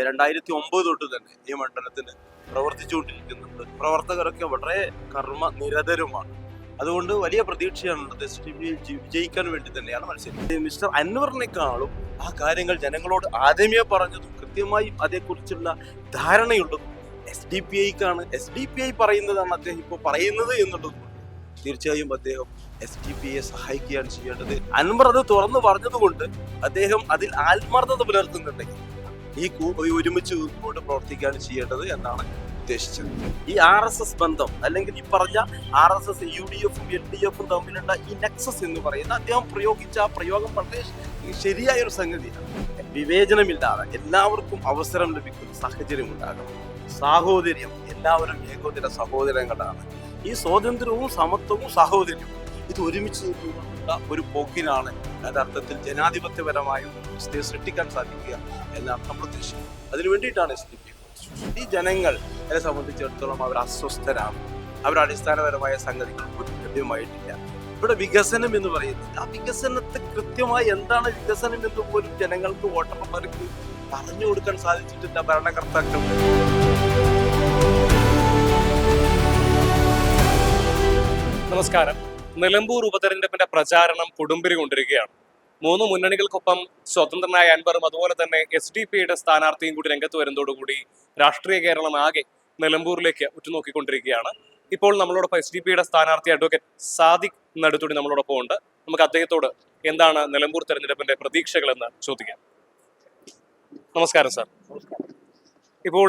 രണ്ടായിരത്തി ഒമ്പത് തൊട്ട് തന്നെ ഈ മണ്ഡലത്തിൽ പ്രവർത്തിച്ചുകൊണ്ടിരിക്കുന്നുണ്ട് പ്രവർത്തകരൊക്കെ വളരെ കർമ്മ നിരതരുമാണ്. അതുകൊണ്ട് വലിയ പ്രതീക്ഷയാണ് വിജയിക്കാൻ വേണ്ടി തന്നെയാണ് മത്സരം മിസ്റ്റർ അൻവറിനേക്കാളും ആ കാര്യങ്ങൾ ജനങ്ങളോട് ആദ്യമേ പറഞ്ഞതും കൃത്യമായി അതേക്കുറിച്ചുള്ള ധാരണയുള്ളതും എസ് ഡി പി ഐക്കാണ് എസ് ഡി പി ഐ പറയുന്നതാണ് അദ്ദേഹം ഇപ്പോൾ പറയുന്നത് എന്നുള്ളത് തീർച്ചയായും അദ്ദേഹം എസ് ഡി പി ഐയെ സഹായിക്കുകയാണ് ചെയ്യേണ്ടത്. അൻവർ അത് തുറന്നു പറഞ്ഞതുകൊണ്ട് അദ്ദേഹം അതിൽ ആത്മാർത്ഥത പുലർത്തുന്നുണ്ടെങ്കിൽ ഈ ഒരുമിച്ച് കൊണ്ട് പ്രവർത്തിക്കുകയാണ് ചെയ്യേണ്ടത് എന്നാണ് ഉദ്ദേശിച്ചത്. ഈ ആർ എസ് എസ് ബന്ധം അല്ലെങ്കിൽ ഈ പറഞ്ഞ R S S U D എഫും എൽ ഡി എഫും തമ്മിലുള്ള ഈ നെക്സസ് എന്ന് പറയുന്ന അദ്ദേഹം പ്രയോഗിച്ച ആ പ്രയോഗം വളരെ ശരിയായ ഒരു സംഗതിയാണ്. വിവേചനമില്ലാതെ എല്ലാവർക്കും അവസരം ലഭിക്കുന്ന സാഹചര്യം ഉണ്ടാകണം സാഹോദര്യം എല്ലാവരും ഏകോദര സഹോദരങ്ങളാണ്. ഈ സ്വാതന്ത്ര്യവും സമത്വവും സാഹോദര്യവും. ഇത് ഒരുമിച്ച് നിന്നുകൊണ്ടുള്ള ഒരു പോക്കിനാണ് യഥാർത്ഥത്തിൽ ജനാധിപത്യപരമായ ഒരു വ്യവസ്ഥയെ സൃഷ്ടിക്കാൻ സാധിക്കുക എന്നാണ് നമ്മൾ ഉദ്ദേശിക്കുന്നത് അതിനു വേണ്ടിയിട്ടാണ് എസ് ഡി പി ഈ ജനങ്ങൾ എന്നെ സംബന്ധിച്ചിടത്തോളം അവർ അസ്വസ്ഥരാണ്. അവർ അടിസ്ഥാനപരമായ സംഗതികൾ ലഭ്യമായിട്ടില്ല. ഇവിടെ വികസനം എന്ന് പറയുന്നത് ആ വികസനത്തെ കൃത്യമായി എന്താണ് വികസനം എന്ന് പോലും ജനങ്ങൾക്ക് വോട്ടർമാർക്ക് പറഞ്ഞു കൊടുക്കാൻ സാധിച്ചിട്ടില്ല ഭരണകർത്താക്കൾക്ക്. നമസ്കാരം. നിലമ്പൂർ ഉപതെരഞ്ഞെടുപ്പിന്റെ പ്രചാരണം കൊടുമ്പിരി കൊണ്ടിരിക്കുകയാണ്. മൂന്ന് മുന്നണികൾക്കൊപ്പം സ്വതന്ത്രനായ അൻവറും അതുപോലെ തന്നെ എസ് ഡി പിയുടെ സ്ഥാനാർത്ഥിയും കൂടി രംഗത്ത് വരുന്നതോടുകൂടി രാഷ്ട്രീയ കേരളം ആകെ നിലമ്പൂരിലേക്ക് ഉറ്റുനോക്കിക്കൊണ്ടിരിക്കുകയാണ്. ഇപ്പോൾ നമ്മളോടൊപ്പം എസ് ഡി പിയുടെ സ്ഥാനാർത്ഥി അഡ്വക്കേറ്റ് സാദിഖ് നടുത്തുടി നമ്മളോടൊപ്പം ഉണ്ട്. നമുക്ക് അദ്ദേഹത്തോട് എന്താണ് നിലമ്പൂർ തെരഞ്ഞെടുപ്പിന്റെ പ്രതീക്ഷകളെന്ന് ചോദിക്കാം. നമസ്കാരം സാർ. ഇപ്പോൾ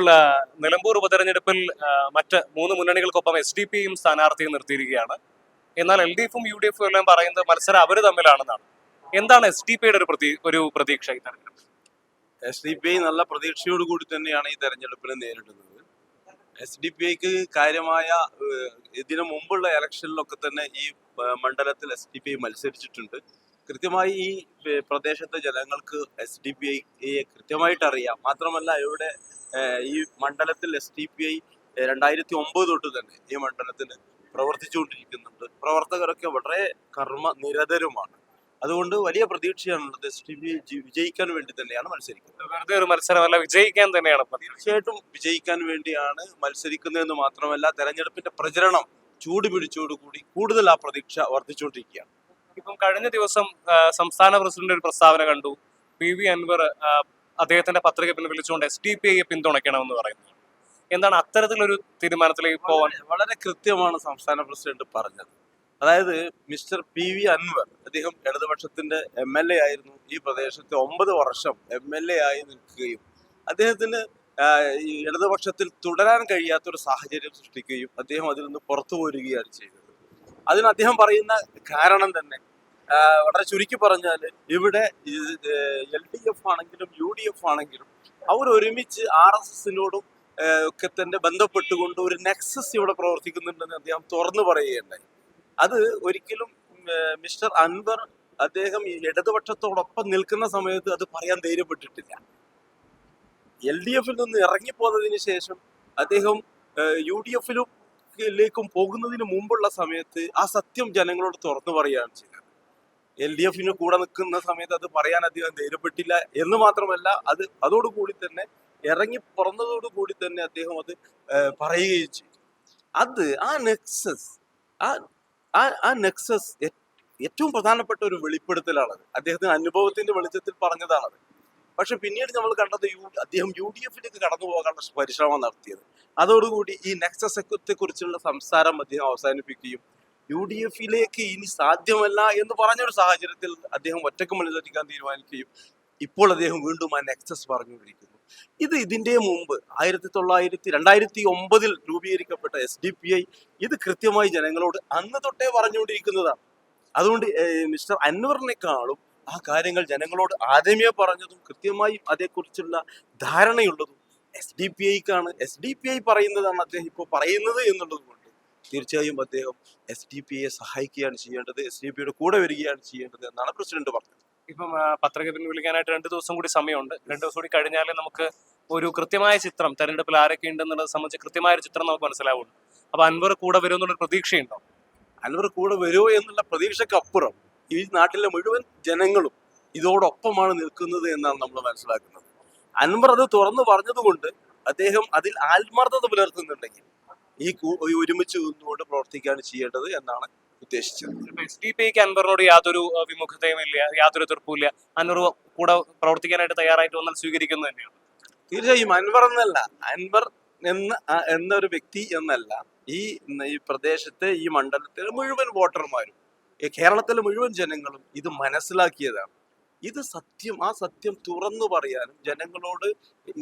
നിലമ്പൂർ ഉപതെരഞ്ഞെടുപ്പിൽ മറ്റ് മൂന്ന് മുന്നണികൾക്കൊപ്പം എസ് ഡി പിയും സ്ഥാനാർത്ഥിയും നിർത്തിയിരിക്കുകയാണ്. എന്നാൽ എൽ ഡി എഫും യു ഡി എഫും എല്ലാം പറയുന്നത് മത്സരം അവർ തമ്മിലാണെന്നാണ്. എന്താണ് എസ് ഡി പിയുടെ ഒരു പ്രതി ഒരു പ്രതീക്ഷ ഈ തെരഞ്ഞെടുപ്പ് എസ് ഡി പി ഐ നല്ല പ്രതീക്ഷയോട് കൂടി തന്നെയാണ് ഈ തെരഞ്ഞെടുപ്പിനെ നേരിടുന്നത്. എസ് ഡി പി ഐക്ക് കാര്യമായ ഇതിനു മുമ്പുള്ള ഇലക്ഷനിലൊക്കെ തന്നെ ഈ മണ്ഡലത്തിൽ എസ് ഡി പി ഐ മത്സരിച്ചിട്ടുണ്ട്. കൃത്യമായി ഈ പ്രദേശത്തെ ജനങ്ങൾക്ക് എസ് ഡി പി ഐയെ കൃത്യമായിട്ട് അറിയാം മാത്രമല്ല ഇവിടെ ഈ മണ്ഡലത്തിൽ എസ് ഡി പി ഐ രണ്ടായിരത്തി ഒമ്പത് തൊട്ട് തന്നെ ഈ മണ്ഡലത്തിൽ പ്രവർത്തിച്ചുകൊണ്ടിരിക്കുന്നുണ്ട്. പ്രവർത്തകരൊക്കെ വളരെ കർമ്മ നിരതരുമാണ് അതുകൊണ്ട് വലിയ പ്രതീക്ഷയാണുള്ളത് എസ് ടി ബി വിജയിക്കാൻ വേണ്ടി തന്നെയാണ് മത്സരിക്കുന്നത്. വെറുതെ ഒരു മത്സരമല്ല വിജയിക്കാൻ തന്നെയാണ്. തീർച്ചയായിട്ടും വിജയിക്കാൻ വേണ്ടിയാണ് മത്സരിക്കുന്നതെന്ന് മാത്രമല്ല തെരഞ്ഞെടുപ്പിന്റെ പ്രചരണം ചൂട് പിടിച്ചോടുകൂടി കൂടുതൽ ആ പ്രതീക്ഷ വർദ്ധിച്ചുകൊണ്ടിരിക്കുകയാണ്. ഇപ്പം കഴിഞ്ഞ ദിവസം സംസ്ഥാന പ്രസിഡന്റ് ഒരു പ്രസ്താവന കണ്ടു. പി വി അൻവർ അദ്ദേഹത്തിന്റെ പത്രിക പിൻവലിച്ചുകൊണ്ട് എസ് ഡി പി ഐയെ പിന്തുണയ്ക്കണമെന്ന് പറയുന്നു. എന്താണ് അത്തരത്തിലൊരു തീരുമാനത്തിലേക്ക് വളരെ- വളരെ കൃത്യമാണ് സംസ്ഥാന പ്രസിഡന്റ് പറഞ്ഞത്. അതായത് മിസ്റ്റർ പി വി അൻവർ അദ്ദേഹം ഇടതുപക്ഷത്തിന്റെ എം എൽ എ ആയിരുന്നു. ഈ പ്രദേശത്തെ ഒമ്പത് വർഷം എം എൽ എ ആയി നിൽക്കുകയും അദ്ദേഹത്തിന് ഈ ഇടതുപക്ഷത്തിൽ തുടരാൻ കഴിയാത്ത ഒരു സാഹചര്യം സൃഷ്ടിക്കുകയും അദ്ദേഹം അതിൽ നിന്ന് പുറത്തു പോരുകയാണ് ചെയ്തത്. അതിന് അദ്ദേഹം പറയുന്ന കാരണം തന്നെ വളരെ ചുരുക്കി പറഞ്ഞാൽ ഇവിടെ എൽ ഡി എഫ് ആണെങ്കിലും യു ഡി എഫ് ആണെങ്കിലും അവർ ഒരുമിച്ച് ആർ എസ് എസിനോടും ഒക്കെ തന്നെ ബന്ധപ്പെട്ടുകൊണ്ട് ഒരു നെക്സസ് ഇവിടെ പ്രവർത്തിക്കുന്നുണ്ടെന്ന് അദ്ദേഹം തുറന്നു പറയുകയുണ്ടായി. അത് ഒരിക്കലും മിസ്റ്റർ അൻവർ അദ്ദേഹം ഇടതുപക്ഷത്തോടൊപ്പം നിൽക്കുന്ന സമയത്ത് അത് പറയാൻ ധൈര്യപ്പെട്ടിട്ടില്ല. എൽ ഡി എഫിൽ നിന്ന് ഇറങ്ങിപ്പോന്നതിന് ശേഷം അദ്ദേഹം യു ഡി എഫിലേക്കും പോകുന്നതിന് മുമ്പുള്ള സമയത്ത് ആ സത്യം ജനങ്ങളോട് തുറന്നു പറയുകയാണ് ചെയ്തത്. എൽ ഡി എഫിന് കൂടെ നിൽക്കുന്ന സമയത്ത് അത് പറയാൻ അദ്ദേഹം ധൈര്യപ്പെട്ടില്ല എന്ന് മാത്രമല്ല അത് അതോടുകൂടി തന്നെ ഇറങ്ങി പുറന്നതോടുകൂടി തന്നെ അദ്ദേഹം അത് പറയുകയും ചെയ്തു. അത് ആ നെക്സസ് ആ ആ- നെക്സസ് ഏറ്റവും പ്രധാനപ്പെട്ട ഒരു വെളിപ്പെടുത്തലാണത്. അദ്ദേഹത്തിന് അനുഭവത്തിന്റെ വെളിച്ചത്തിൽ പറഞ്ഞതാണത്. പക്ഷെ പിന്നീട് നമ്മൾ കണ്ടത് യു അദ്ദേഹം യു ഡി എഫിലേക്ക് കടന്നു പോകാനുള്ള പരിശ്രമം നടത്തിയത്. അതോടുകൂടി ഈ നെക്സസത്തെ കുറിച്ചുള്ള സംസാരം അദ്ദേഹം അവസാനിപ്പിക്കുകയും യു ഡി എഫിലേക്ക് ഇനി സാധ്യമല്ല എന്ന് പറഞ്ഞൊരു സാഹചര്യത്തിൽ അദ്ദേഹം ഒറ്റയ്ക്ക് മത്സരിക്കാൻ തീരുമാനിക്കുകയും ഇപ്പോൾ അദ്ദേഹം വീണ്ടും ആ നെക്സസ് പറഞ്ഞുകൊണ്ടിരിക്കുന്നു ഇത് ഇതിന്റെ മുമ്പ് ആയിരത്തി തൊള്ളായിരത്തി രണ്ടായിരത്തി ഒമ്പതിൽ രൂപീകരിക്കപ്പെട്ട എസ് ഡി പി ഐ ഇത് കൃത്യമായി ജനങ്ങളോട് അന്ന് തൊട്ടേ പറഞ്ഞുകൊണ്ടിരിക്കുന്നതാണ്. അതുകൊണ്ട് മിസ്റ്റർ അൻവറിനേക്കാളും ആ കാര്യങ്ങൾ ജനങ്ങളോട് ആദ്യമേ പറഞ്ഞതും കൃത്യമായി അതേക്കുറിച്ചുള്ള ധാരണയുള്ളതും എസ് ഡി പി ഐക്കാണ് എസ് ഡി പി ഐ പറയുന്നതാണ് അദ്ദേഹം ഇപ്പോൾ പറയുന്നത് എന്നുള്ളത് കൊണ്ട് തീർച്ചയായും അദ്ദേഹം എസ് ഡി പി ഐയെ സഹായിക്കുകയാണ് ചെയ്യേണ്ടത് എസ് ഡി പി യുടെ കൂടെ വരികയാണ് ചെയ്യേണ്ടത് എന്നാണ് പ്രസിഡന്റ് പറഞ്ഞത്. ഇപ്പം പത്രിക പിൻവലിക്കാനായിട്ട് രണ്ട് ദിവസം കൂടി സമയമുണ്ട്. രണ്ട് ദിവസം കൂടി കഴിഞ്ഞാലേ നമുക്ക് ഒരു കൃത്യമായ ചിത്രം തെരഞ്ഞെടുപ്പിൽ ആരൊക്കെ ഉണ്ടെന്നുള്ളത് സംബന്ധിച്ച് കൃത്യമായ ചിത്രം നമുക്ക് മനസ്സിലാവുള്ളൂ. അപ്പൊ അൻവർ കൂടെ വരും എന്നുള്ള പ്രതീക്ഷയുണ്ടോ? അൻവർ കൂടെ വരുമോ എന്നുള്ള പ്രതീക്ഷക്കപ്പുറം ഈ നാട്ടിലെ മുഴുവൻ ജനങ്ങളും ഇതോടൊപ്പമാണ് നിൽക്കുന്നത് എന്നാണ് നമ്മൾ മനസ്സിലാക്കുന്നത്. അൻവർ അത് തുറന്നു പറഞ്ഞതുകൊണ്ട് അദ്ദേഹം അതിൽ ആത്മാർത്ഥത പുലർത്തുന്നുണ്ടെങ്കിൽ ഈ ഒരുമിച്ച് നിന്നുകൊണ്ട് പ്രവർത്തിക്കുകയാണ് ചെയ്യേണ്ടത് എന്നാണ് ഉദ്ദേശിച്ചത്. എസ് ഡി പി ഐക്ക് അൻവറിനോട് യാതൊരു വിമുഖതയും ഇല്ല യാതൊരു എതിർപ്പും ഇല്ല. അൻവർ കൂടെ പ്രവർത്തിക്കാനായിട്ട് തയ്യാറായിട്ട് വന്നാൽ സ്വീകരിക്കുന്നത് തന്നെയാണ്. തീർച്ചയായും അൻവർ എന്നല്ല അൻവർ എന്ന എന്നൊരു വ്യക്തി എന്നല്ല ഈ ഈ പ്രദേശത്തെ ഈ മണ്ഡലത്തിലെ മുഴുവൻ വോട്ടർമാരും കേരളത്തിലെ മുഴുവൻ ജനങ്ങളും ഇത് മനസ്സിലാക്കിയതാണ്. ഇത് സത്യം ആ സത്യം തുറന്നു പറയാനും ജനങ്ങളോട്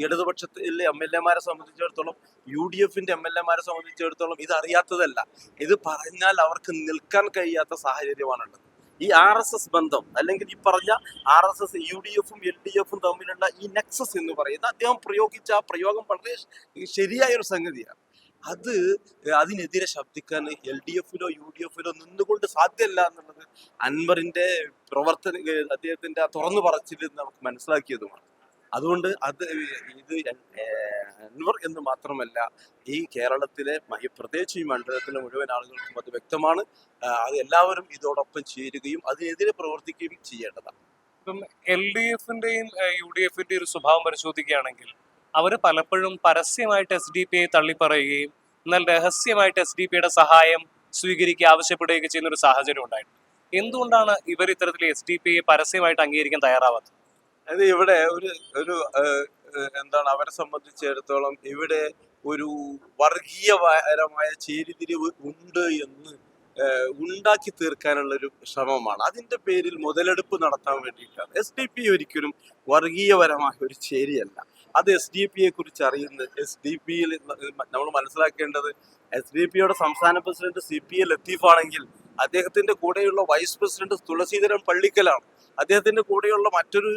ഇടതുപക്ഷത്തിലെ എം എൽ എമാരെ സംബന്ധിച്ചിടത്തോളം യു ഡി എഫിന്റെ എം എൽ എമാരെ സംബന്ധിച്ചിടത്തോളം ഇത് അറിയാത്തതല്ല. ഇത് പറഞ്ഞാൽ അവർക്ക് നിൽക്കാൻ കഴിയാത്ത സാഹചര്യമാണുള്ളത്. ഈ ആർ എസ് എസ് ബന്ധം അല്ലെങ്കിൽ ഈ പറഞ്ഞ R S S U D എഫും എൽ ഡി എഫും തമ്മിലുള്ള ഈ നെക്സസ് എന്ന് പറയുന്ന അദ്ദേഹം പ്രയോഗിച്ച ആ പ്രയോഗം വളരെ ശരിയായ ഒരു സംഗതിയാണ്. അത് അതിനെതിരെ ശബ്ദിക്കാൻ എൽ ഡി എഫിലോ യു ഡി എഫിലോ നിന്നുകൊണ്ട് സാധ്യമല്ല എന്നുള്ളത് അൻവറിന്റെ പ്രവർത്തന അദ്ദേഹത്തിന്റെ തുറന്നു പറച്ചിൽ നമുക്ക് മനസ്സിലാക്കിയതുമാണ്. അതുകൊണ്ട് അത് ഇത് അൻവർ എന്ന് മാത്രമല്ല ഈ കേരളത്തിലെ പ്രത്യേകിച്ച് ഈ മണ്ഡലത്തിലെ മുഴുവൻ ആളുകൾക്കും അത് വ്യക്തമാണ്. അത് എല്ലാവരും ഇതോടൊപ്പം ചേരുകയും അതിനെതിരെ പ്രവർത്തിക്കുകയും ചെയ്യേണ്ടതാണ്. ഇപ്പം എൽ ഡി എഫിന്റെയും യു ഡി എഫിന്റെയും ഒരു സ്വഭാവം പരിശോധിക്കുകയാണെങ്കിൽ അവർ പലപ്പോഴും പരസ്യമായിട്ട് എസ് ഡി പി ഐ തള്ളിപ്പറയുകയും എന്നാൽ രഹസ്യമായിട്ട് എസ് ഡി പി ഐയുടെ സഹായം സ്വീകരിക്കുക ആവശ്യപ്പെടുകയൊക്കെ ചെയ്യുന്ന ഒരു സാഹചര്യം ഉണ്ടായിട്ടുണ്ട്. എന്തുകൊണ്ടാണ് ഇവർ ഇത്തരത്തിൽ എസ് ഡി പി ഐ പരസ്യമായിട്ട് അംഗീകരിക്കാൻ തയ്യാറാവാത്തത്? അത് ഇവിടെ ഒരു ഒരു എന്താണ് അവരെ സംബന്ധിച്ചിടത്തോളം ഇവിടെ ഒരു വർഗീയപരമായ ചേരിതിരിവ് ഉണ്ട് എന്ന് ഉണ്ടാക്കി തീർക്കാനുള്ള ഒരു ശ്രമമാണ്. അതിന്റെ പേരിൽ മുതലെടുപ്പ് നടത്താൻ വേണ്ടിയിട്ടാണ്. എസ് ഡി പി ഒരിക്കലും വർഗീയപരമായ ഒരു ചേരിയല്ല. അത് എസ് ഡി പിയെ കുറിച്ച് അറിയുന്നത്. എസ് ഡി പിയിൽ നമ്മൾ മനസ്സിലാക്കേണ്ടത് എസ് ഡി പിയുടെ സംസ്ഥാന പ്രസിഡന്റ് സി പി എൽ ലത്തീഫാണെങ്കിൽ അദ്ദേഹത്തിന്റെ കൂടെയുള്ള വൈസ് പ്രസിഡന്റ് തുളസീധരൻ പള്ളിക്കലാണ്. അദ്ദേഹത്തിന്റെ കൂടെയുള്ള മറ്റൊരു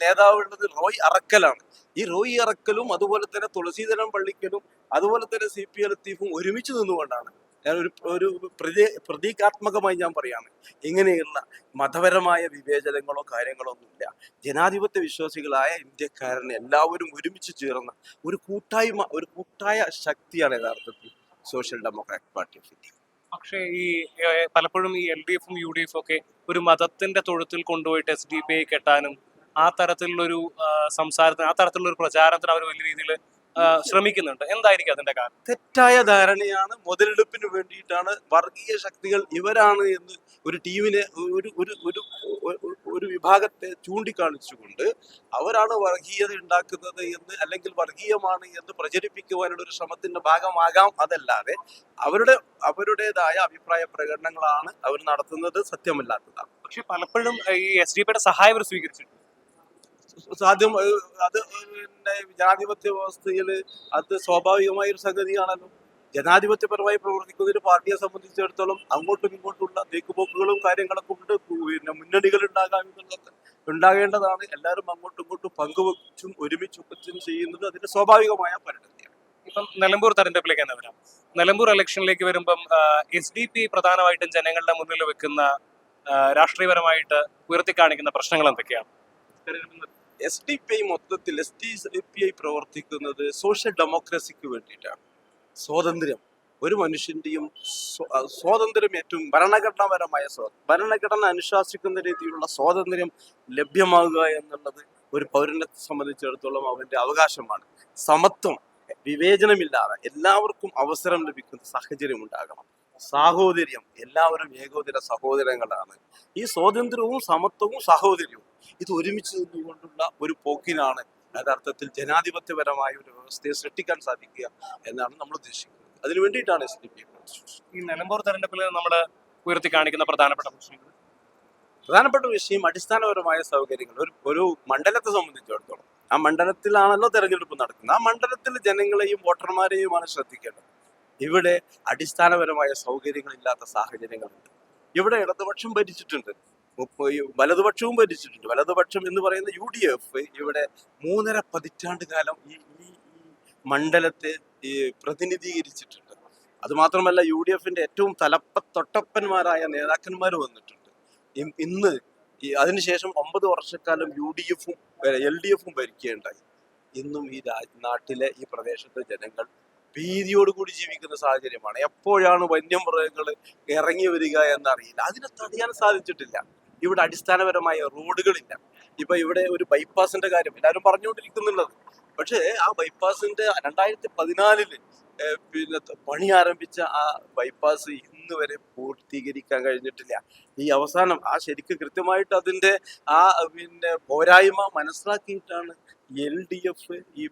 നേതാവുള്ളത് റോയ് അറക്കലാണ്. ഈ റോയ് അറക്കലും അതുപോലെ തന്നെ തുളസീധരൻ പള്ളിക്കലും അതുപോലെ തന്നെ സി പി എൽ ലത്തീഫും ഒരുമിച്ച് നിന്നുകൊണ്ടാണ്. ഞാൻ ഒരു ഒരു പ്രതി പ്രതീകാത്മകമായി ഞാൻ പറയാണ്. ഇങ്ങനെയുള്ള മതപരമായ വിവേചനങ്ങളോ കാര്യങ്ങളോ ഒന്നുമില്ല. ജനാധിപത്യ വിശ്വാസികളായ ഇന്ത്യക്കാരനെ എല്ലാവരും ഒരുമിച്ച് ചേർന്ന ഒരു കൂട്ടായ്മ ഒരു കൂട്ടായ ശക്തിയാണ് യഥാർത്ഥത്തിൽ Social Democratic Party of India. പക്ഷേ ഈ പലപ്പോഴും ഈ എൽ ഡി എഫും യു ഡി എഫും ഒക്കെ ഒരു മതത്തിന്റെ തൊഴുത്തിൽ കൊണ്ടുപോയിട്ട് എസ് ഡി പി ഐ കെട്ടാനും ആ തരത്തിലുള്ളൊരു സംസാരത്തിന് ആ തരത്തിലുള്ള ഒരു പ്രചാരണത്തിന് അവർ വലിയ രീതിയിൽ ശ്രമിക്കുന്നുണ്ട്. എന്തായിരിക്കും അതിന്റെ കാരണം? തെറ്റായ ധാരണയാണ് മുതലെടുപ്പിന് വേണ്ടിയിട്ടാണ് വർഗീയ ശക്തികൾ ഇവരാണ് എന്ന് ഒരു ടീമിനെ ഒരു ഒരു ഒരു ഒരു- വിഭാഗത്തെ ചൂണ്ടിക്കാണിച്ചുകൊണ്ട് അവരാണ് വർഗീയത ഉണ്ടാക്കുന്നത് എന്ന് അല്ലെങ്കിൽ വർഗീയമാണ് എന്ന് പ്രചരിപ്പിക്കുവാനുള്ള ഒരു ശ്രമത്തിന്റെ ഭാഗമാകാം അതല്ലാതെ അവരുടെ അവരുടേതായ അഭിപ്രായ പ്രകടനങ്ങളാണ് അവർ നടത്തുന്നത് സത്യമല്ലാത്തതാണ്. പക്ഷെ പലപ്പോഴും ഈ എസ് ഡി പിയുടെ സഹായം അവർ സ്വീകരിച്ചിട്ടുണ്ട്. സാധ്യം അത് പിന്നെ ജനാധിപത്യ വ്യവസ്ഥയിൽ അത് സ്വാഭാവികമായ ഒരു സംഗതിയാണല്ലോ. ജനാധിപത്യപരമായി പ്രവർത്തിക്കുന്ന ഒരു പാർട്ടിയെ സംബന്ധിച്ചിടത്തോളം അങ്ങോട്ടും ഇങ്ങോട്ടുമുള്ള തേക്കുപോക്കുകളും കാര്യങ്ങളൊക്കെ ഉണ്ട്. പിന്നെ മുന്നണികൾ ഉണ്ടാകാം എന്നുള്ളതൊക്കെ ഉണ്ടാകേണ്ടതാണ്. എല്ലാവരും അങ്ങോട്ടും ഇങ്ങോട്ടും പങ്കുവച്ചും ഒരുമിച്ച് ഒപ്പിച്ചും ചെയ്യുന്നത് അതിന്റെ സ്വാഭാവികമായ പരിണതിയാണ്. ഇപ്പം നിലമ്പൂർ തെരഞ്ഞെടുപ്പിലേക്ക് തന്നെ വരാം. നിലമ്പൂർ ഇലക്ഷനിലേക്ക് വരുമ്പം എസ് ഡി പി പ്രധാനമായിട്ടും ജനങ്ങളുടെ മുന്നിൽ വെക്കുന്ന രാഷ്ട്രീയപരമായിട്ട് ഉയർത്തി കാണിക്കുന്ന പ്രശ്നങ്ങൾ എന്തൊക്കെയാണ്? എസ് ഡി പി ഐ മൊത്തത്തിൽ എസ് ഡി പി ഐ പ്രവർത്തിക്കുന്നത് സോഷ്യൽ ഡെമോക്രസിക്ക് വേണ്ടിയിട്ടാണ്. സ്വാതന്ത്ര്യം. ഒരു മനുഷ്യന്റെയും സ്വാതന്ത്ര്യം ഏറ്റവും ഭരണഘടനാപരമായ സ്വാതന്ത്ര്യം ഭരണഘടന അനുശാസിക്കുന്ന രീതിയിലുള്ള സ്വാതന്ത്ര്യം ലഭ്യമാകുക എന്നുള്ളത് ഒരു പൗരനെ സംബന്ധിച്ചിടത്തോളം അവന്റെ അവകാശമാണ്. സമത്വം വിവേചനമില്ലാതെ എല്ലാവർക്കും അവസരം ലഭിക്കുന്ന സാഹചര്യം ഉണ്ടാകണം സാഹോദര്യം. എല്ലാവരും ഏകോദര സഹോദരങ്ങളാണ്. ഈ സ്വാതന്ത്ര്യവും സമത്വവും സാഹോദര്യവും ഇത് ഒരുമിച്ച് നിന്നുകൊണ്ടുള്ള ഒരു പോക്കിനാണ് യഥാർത്ഥത്തിൽ ജനാധിപത്യപരമായ ഒരു വ്യവസ്ഥയെ സൃഷ്ടിക്കാൻ സാധിക്കുക എന്നാണ് നമ്മൾ ഉദ്ദേശിക്കുന്നത്. അതിനു വേണ്ടിയിട്ടാണ് എസ് ഡി പി ഈ നിലമ്പൂർ തെരഞ്ഞെടുപ്പിൽ നമ്മൾ ഉയർത്തി കാണിക്കുന്ന പ്രധാനപ്പെട്ട പ്രശ്നങ്ങൾ പ്രധാനപ്പെട്ട വിഷയം അടിസ്ഥാനപരമായ സൗകര്യങ്ങൾ. ഒരു ഒരു മണ്ഡലത്തെ സംബന്ധിച്ചിടത്തോളം. ആ മണ്ഡലത്തിലാണല്ലോ തെരഞ്ഞെടുപ്പ് നടക്കുന്നത്. ആ മണ്ഡലത്തിൽ ജനങ്ങളെയും വോട്ടർമാരെയുമാണ് ശ്രദ്ധിക്കേണ്ടത്. ഇവിടെ അടിസ്ഥാനപരമായ സൗകര്യങ്ങളില്ലാത്ത സാഹചര്യങ്ങളുണ്ട്. ഇവിടെ ഇടതുപക്ഷം ഭരിച്ചിട്ടുണ്ട്. വലതുപക്ഷവും ഭരിച്ചിട്ടുണ്ട്. വലതുപക്ഷം എന്ന് പറയുന്ന യു ഡി എഫ്. ഇവിടെ മൂന്നര പതിറ്റാണ്ട് കാലം ഈ ഈ മണ്ഡലത്തെ പ്രതിനിധീകരിച്ചിട്ടുണ്ട്. അതുമാത്രമല്ല യു ഡി എഫിന്റെ ഏറ്റവും തലപ്പ തൊട്ടപ്പന്മാരായ നേതാക്കന്മാർ വന്നിട്ടുണ്ട് ഇന്ന് അതിനുശേഷം ഒമ്പത് വർഷക്കാലം യു ഡി എഫും എൽ ഡി എഫും ഭരിക്കുകയുണ്ടായി. ഇന്നും ഈ നാട്ടിലെ ഈ പ്രദേശത്തെ ജനങ്ങൾ ഭീതിയോടുകൂടി ജീവിക്കുന്ന സാഹചര്യമാണ്. എപ്പോഴാണ് വന്യമൃഗങ്ങൾ ഇറങ്ങി വരിക എന്നറിയില്ല. അതിനെ തടയാൻ സാധിച്ചിട്ടില്ല. ഇവിടെ അടിസ്ഥാനപരമായ റോഡുകളില്ല. ഇപ്പൊ ഇവിടെ ഒരു ബൈപ്പാസിന്റെ കാര്യം എല്ലാവരും പറഞ്ഞുകൊണ്ടിരിക്കുന്നുള്ളത്. പക്ഷേ ആ ബൈപ്പാസിന്റെ രണ്ടായിരത്തി പതിനാലിൽ പിന്നെ പണി ആരംഭിച്ച ആ ബൈപ്പാസ് ഇന്ന് വരെ പൂർത്തീകരിക്കാൻ കഴിഞ്ഞിട്ടില്ല. ഈ അവസാനം ആ ശരിക്കും കൃത്യമായിട്ട് അതിന്റെ ആ പിന്നെ പോരായ്മ മനസ്സിലാക്കിയിട്ടാണ് എൽ ഡി എഫ് ഈ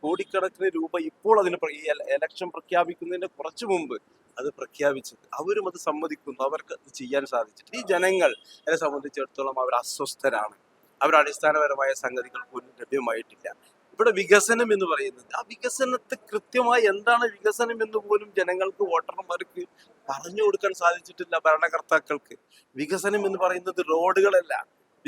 കോടിക്കണക്കിന് രൂപ ഇപ്പോൾ അതിന് ഈ എലക്ഷൻ പ്രഖ്യാപിക്കുന്നതിന് കുറച്ചു മുമ്പ് അത് പ്രഖ്യാപിച്ചത് അവരും അത് സമ്മതിക്കുന്നു. അവർക്ക് അത് ചെയ്യാൻ സാധിച്ചിട്ട്. ഈ ജനങ്ങൾ എന്നെ സംബന്ധിച്ചിടത്തോളം അവർ അസ്വസ്ഥരാണ്. അവർ അടിസ്ഥാനപരമായ സംഗതികൾ പോലും ലഭ്യമായിട്ടില്ല. ഇവിടെ വികസനം എന്ന് പറയുന്നത് ആ വികസനത്തെ കൃത്യമായി എന്താണ് വികസനം എന്ന് പോലും ജനങ്ങൾക്ക് വോട്ടർമാർക്ക് പറഞ്ഞു കൊടുക്കാൻ സാധിച്ചിട്ടില്ല ഭരണകർത്താക്കൾക്ക്. വികസനം എന്ന് പറയുന്നത് റോഡുകളല്ല.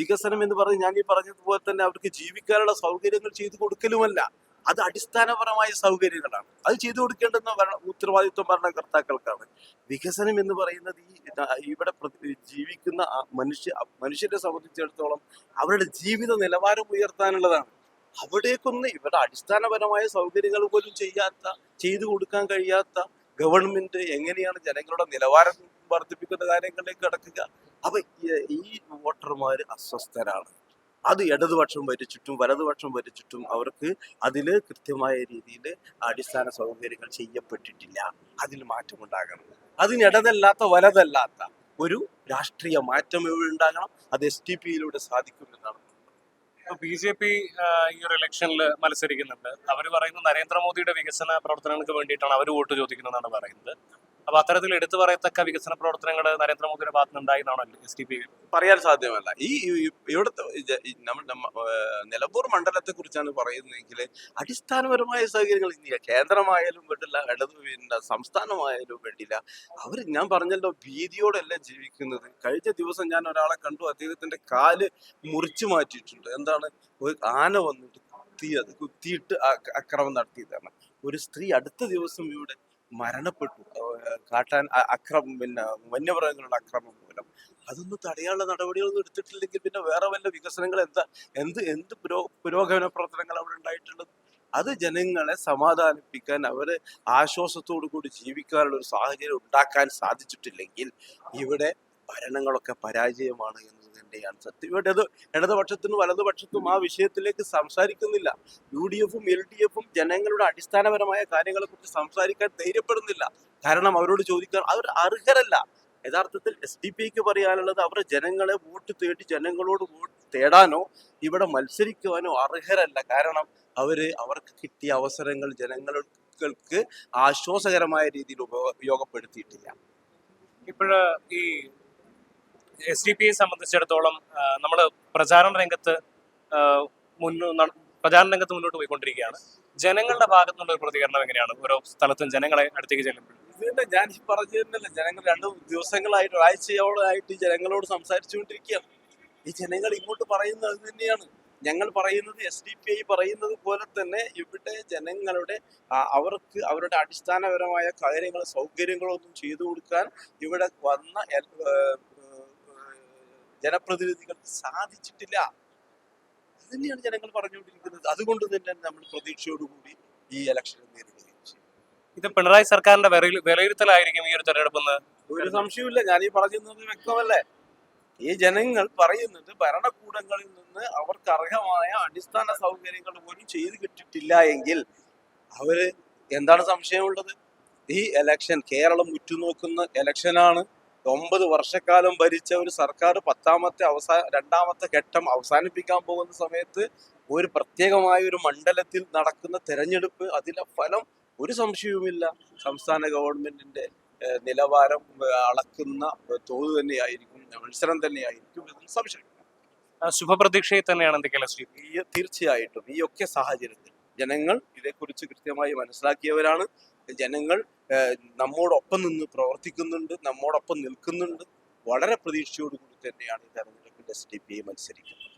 വികസനം എന്ന് പറഞ്ഞ് ഞാൻ ഈ പറഞ്ഞതുപോലെ തന്നെ അവർക്ക് ജീവിക്കാനുള്ള സൗകര്യങ്ങൾ ചെയ്തു കൊടുക്കലുമല്ല. അത് അടിസ്ഥാനപരമായ സൗകര്യങ്ങളാണ്. അത് ചെയ്തു കൊടുക്കേണ്ടുന്ന ഭരണ ഉത്തരവാദിത്വം ഭരണകർത്താക്കൾക്കാണ്. വികസനം എന്ന് പറയുന്നത് ഈ ഇവിടെ ജീവിക്കുന്ന മനുഷ്യ മനുഷ്യരെ സംബന്ധിച്ചിടത്തോളം അവരുടെ ജീവിത നിലവാരം ഉയർത്താനുള്ളതാണ്. അവിടേക്കൊന്ന് ഇവിടെ അടിസ്ഥാനപരമായ സൗകര്യങ്ങൾ പോലും ചെയ്യാത്ത ചെയ്തു കൊടുക്കാൻ കഴിയാത്ത ഗവൺമെന്റ് എങ്ങനെയാണ് ജനങ്ങളുടെ നിലവാരം വർദ്ധിപ്പിക്കുന്ന കാര്യങ്ങളിലേക്ക് കടക്കുക? അപ്പൊ ഈ- വോട്ടർമാർ അസ്വസ്ഥരാണ്. അത് ഇടതുപക്ഷം ഭരിച്ചിട്ടും വലതുപക്ഷം ഭരിച്ചിട്ടും അവർക്ക് അതിൽ കൃത്യമായ രീതിയിൽ അടിസ്ഥാന സൗകര്യങ്ങൾ ചെയ്യപ്പെട്ടിട്ടില്ല. അതിൽ മാറ്റമുണ്ടാകണം. അതിന് ഇടതല്ലാത്ത വലതല്ലാത്ത ഒരു രാഷ്ട്രീയ മാറ്റം ഉണ്ടാകണം. അത് എസ് ടി പിയിലൂടെ സാധിക്കുമെന്നാണ്. ബി ജെ പി ഈ ഒരു ഇലക്ഷനിൽ മത്സരിക്കുന്നുണ്ട്. അവർ പറയുന്നത് നരേന്ദ്രമോദിയുടെ വികസന പ്രവർത്തനങ്ങൾക്ക് വേണ്ടിയിട്ടാണ് അവർ വോട്ട് ചോദിക്കുന്നതെന്നാണ് പറയുന്നത്. അപ്പൊ അത്തരത്തിൽ എടുത്തു പറയത്തക്ക വികസന പ്രവർത്തനങ്ങൾ നരേന്ദ്രമോദിയുടെ ഭാഗത്ത് ഉണ്ടായിരുന്നാണോ എസ് ടി പി പറയാൻ സാധ്യമല്ല. ഈ ഇവിടുത്തെ നിലമ്പൂർ മണ്ഡലത്തെ കുറിച്ചാണ് പറയുന്നതെങ്കിൽ അടിസ്ഥാനപരമായ സൗകര്യങ്ങൾ ഇനി കേന്ദ്രമായാലും വേണ്ടില്ല ഇടത് പിന്നെ സംസ്ഥാനമായാലും വേണ്ടില്ല. അവർ ഞാൻ പറഞ്ഞല്ലോ ഭീതിയോടല്ല ജീവിക്കുന്നത്. കഴിഞ്ഞ ദിവസം ഞാൻ ഒരാളെ കണ്ടു. അദ്ദേഹത്തിന്റെ കാൽ മുറിച്ചു മാറ്റിയിട്ടുണ്ട്. എന്താണ്? ഒരു ആന വന്നിട്ട് കുത്തിയത് കുത്തിയിട്ട് അക്രമം നടത്തിയതാണ്. ഒരു സ്ത്രീ അടുത്ത ദിവസം ഇവിടെ മരണപ്പെട്ടു. കാട്ടാൻ അക്രമം പിന്നെ വന്യമൃഗങ്ങളുടെ അക്രമം മൂലം. അതൊന്നും തടയാനുള്ള നടപടികളൊന്നും എടുത്തിട്ടില്ലെങ്കിൽ പിന്നെ വേറെ വല്ല വികസനങ്ങൾ എന്താ എന്ത് എന്ത് പുരോ പുരോഗമന പ്രവർത്തനങ്ങൾ അവിടെ ഉണ്ടായിട്ടുള്ളത്? അത് ജനങ്ങളെ സമാധാനിപ്പിക്കാൻ അവരെ ആശ്വാസത്തോടു കൂടി ജീവിക്കാനുള്ള ഒരു സാഹചര്യം ഉണ്ടാക്കാൻ സാധിച്ചിട്ടില്ലെങ്കിൽ ഇവിടെ ഭരണങ്ങളൊക്കെ പരാജയമാണ് എന്നത് തന്നെയാണ് സത്യം ഇവിടെ ഇത് ഇടതുപക്ഷത്തിനും വലതുപക്ഷത്തും ആ വിഷയത്തിലേക്ക് സംസാരിക്കുന്നില്ല. യു ഡി എഫും എൽ ഡി എഫും ജനങ്ങളുടെ അടിസ്ഥാനപരമായ കാര്യങ്ങളെ കുറിച്ച് സംസാരിക്കാൻ ധൈര്യപ്പെടുന്നില്ല. കാരണം അവരോട് ചോദിക്കാൻ അവർ അർഹരല്ല. യഥാർത്ഥത്തിൽ എസ് ഡി പിക്ക് പറയാനുള്ളത് അവരുടെ ജനങ്ങളെ വോട്ട് തേടി ജനങ്ങളോട് വോട്ട് തേടാനോ ഇവിടെ മത്സരിക്കുവാനോ അർഹരല്ല. കാരണം അവർ അവർക്ക് കിട്ടിയ അവസരങ്ങൾ ജനങ്ങൾക്ക് ആശ്വാസകരമായ രീതിയിൽ ഉപ- ഉപയോഗപ്പെടുത്തിയിട്ടില്ല. ഇപ്പോഴ് ഈ എസ് ഡി പി യെ സംബന്ധിച്ചിടത്തോളം നമ്മൾ പ്രചാരണ രംഗത്ത് പ്രചാരണ രംഗത്ത് മുന്നോട്ട് പോയിക്കൊണ്ടിരിക്കുകയാണ്. ജനങ്ങളുടെ ഭാഗത്തു നിന്നുള്ള ഒരു പ്രതികരണം എങ്ങനെയാണ്? ഓരോ സ്ഥലത്തും ജനങ്ങളെ അടുത്തേക്ക് ചെല്ലുമ്പോൾ. ഇതിന്റെ ഞാൻ ഈ ജനങ്ങൾ രണ്ട് ദിവസങ്ങളായിട്ട് ഒരാഴ്ചയോളായിട്ട് ജനങ്ങളോട് സംസാരിച്ചുകൊണ്ടിരിക്കുകയാണ്. ഈ ജനങ്ങൾ ഇങ്ങോട്ട് പറയുന്നത് അത് തന്നെയാണ്. ഞങ്ങൾ പറയുന്നത് എസ് ഡി പി ഐ പറയുന്നത് പോലെ തന്നെ ഇവിടെ ജനങ്ങളുടെ അവർക്ക് അവരുടെ അടിസ്ഥാനപരമായ കാര്യങ്ങൾ സൗകര്യങ്ങളൊന്നും ചെയ്തു കൊടുക്കാൻ ഇവിടെ വന്ന ജനപ്രതിനിധികൾക്ക് സാധിച്ചിട്ടില്ല. അത് തന്നെയാണ് ജനങ്ങൾ പറഞ്ഞുകൊണ്ടിരിക്കുന്നത്. അതുകൊണ്ട് തന്നെ നമ്മൾ പ്രതീക്ഷയോടുകൂടി ഈ ഇലക്ഷനെ നേരിടുകയും ചെയ്യും. ഇത് പിണറായി സർക്കാരിന്റെ വിലയിരുത്തലായിരിക്കും ഈ ഒരു തെരഞ്ഞെടുപ്പെന്ന്. ഒരു സംശയമില്ല ഞാൻ ഈ പറയുന്നത് വ്യക്തമല്ലേ? ഈ ജനങ്ങൾ പറയുന്നത് ഭരണകൂടങ്ങളിൽ നിന്ന് അവർക്ക് അർഹമായ അടിസ്ഥാന സൗകര്യങ്ങൾ പോലും ചെയ്തു കിട്ടിയിട്ടില്ല എങ്കിൽ അവർ എന്താണ് സംശയമുള്ളത്? ഈ എലക്ഷൻ കേരളം ഉറ്റുനോക്കുന്ന എലക്ഷനാണ് ഒമ്പത് വർഷക്കാലം ഭരിച്ച ഒരു സർക്കാർ പത്താമത്തെ അവസാന രണ്ടാമത്തെ ഘട്ടം അവസാനിപ്പിക്കാൻ പോകുന്ന സമയത്ത് ഒരു പ്രത്യേകമായ ഒരു മണ്ഡലത്തിൽ നടക്കുന്ന തെരഞ്ഞെടുപ്പ് അതിലെ ഫലം ഒരു സംശയവുമില്ല. സംസ്ഥാന ഗവൺമെന്റിന്റെ നിലവാരം അളക്കുന്ന തോത് തന്നെയായിരിക്കും മത്സരം തന്നെയായിരിക്കും എന്നതിൽ സംശയമില്ല. ആ, ശുഭപ്രതീക്ഷയിൽ തന്നെയാണ് എന്തൊക്കെയാണ് ശ്രീ? ഈ തീർച്ചയായിട്ടും ഈ ഒക്കെ സാഹചര്യത്തിൽ ജനങ്ങൾ ഇതേക്കുറിച്ച് കൃത്യമായി മനസ്സിലാക്കിയവരാണ്. ജനങ്ങൾ നമ്മോടൊപ്പം നിന്ന് പ്രവർത്തിക്കുന്നുണ്ട് നമ്മോടൊപ്പം നിൽക്കുന്നുണ്ട്. വളരെ പ്രതീക്ഷയോടുകൂടി തന്നെയാണ് ഈ തെരഞ്ഞെടുപ്പിൽ എസ് ഡി പി മത്സരിക്കുന്നത്.